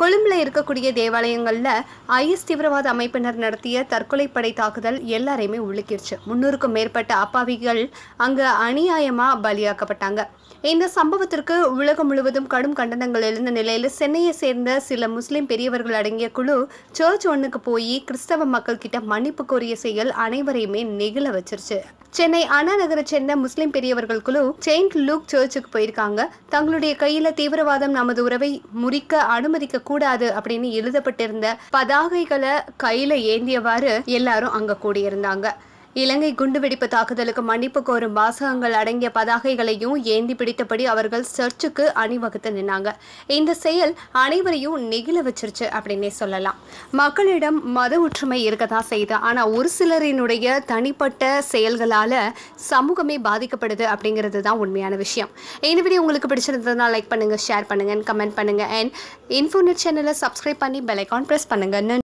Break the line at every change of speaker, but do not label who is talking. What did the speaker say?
கொழும்புல இருக்கக்கூடிய தேவாலயங்களில் ஐஎஸ் தீவிரவாத அமைப்பினர் நடத்திய தற்கொலை படை தாக்குதல் எல்லாரையுமே உலுக்கிருச்சு முன்னூறுக்கும் மேற்பட்ட அப்பாவிகள் அங்கே அநியாயமாக பலியாக்கப்பட்டாங்க. இந்த சம்பவத்திற்கு உலகம் முழுவதும் கடும் கண்டனங்கள் எழுந்த நிலையில் சென்னையை சேர்ந்த சில முஸ்லிம் பெரியவர்கள் அடங்கிய குழு சர்ச் ஒன்றுக்கு போய் கிறிஸ்தவ மக்கள் கிட்ட மன்னிப்பு கோரிய செயல் அனைவரையுமே நெகிழ வச்சிருச்சு. சென்னை அண்ணா நகரை சேர்ந்த முஸ்லிம் பெரியவர்கள் குழு செயின்ட் லூக் சர்ச்சுக்கு போயிருக்காங்க. தங்களுடைய கையில தீவிரவாதம் நமது உறவை முறிக்க அனுமதிக்க கூடாது அப்படின்னு எழுதப்பட்டிருந்த பதாகைகளை கையில ஏந்தியவாறு எல்லாரும் அங்க கூடியிருந்தாங்க. இலங்கை குண்டுவெடிப்பு தாக்குதலுக்கு மன்னிப்பு கோரும் வாசகங்கள் அடங்கிய பதாகைகளையும் ஏந்தி பிடித்தபடி அவர்கள் சர்ச்சுக்கு அணிவகுத்து நின்னாங்க. இந்த செயல் அனைவரையும் நெகிழ வச்சிருச்சு அப்படின்னே சொல்லலாம். மக்களிடம் மத ஒற்றுமை இருக்கதான் செய்யுது. ஆனால் ஒரு சிலரினுடைய தனிப்பட்ட செயல்களால் சமூகமே பாதிக்கப்படுது அப்படிங்கிறது தான் உண்மையான விஷயம். இந்த வீடியோ உங்களுக்கு பிடிச்சிருந்ததுனா லைக் பண்ணுங்கள் ஷேர் பண்ணுங்க கமெண்ட் பண்ணுங்க. அண்ட் இன்ஃபோனட் சேனலை சப்ஸ்கிரைப் பண்ணி பெல் ஐக்கான் ப்ரெஸ் பண்ணுங்கள்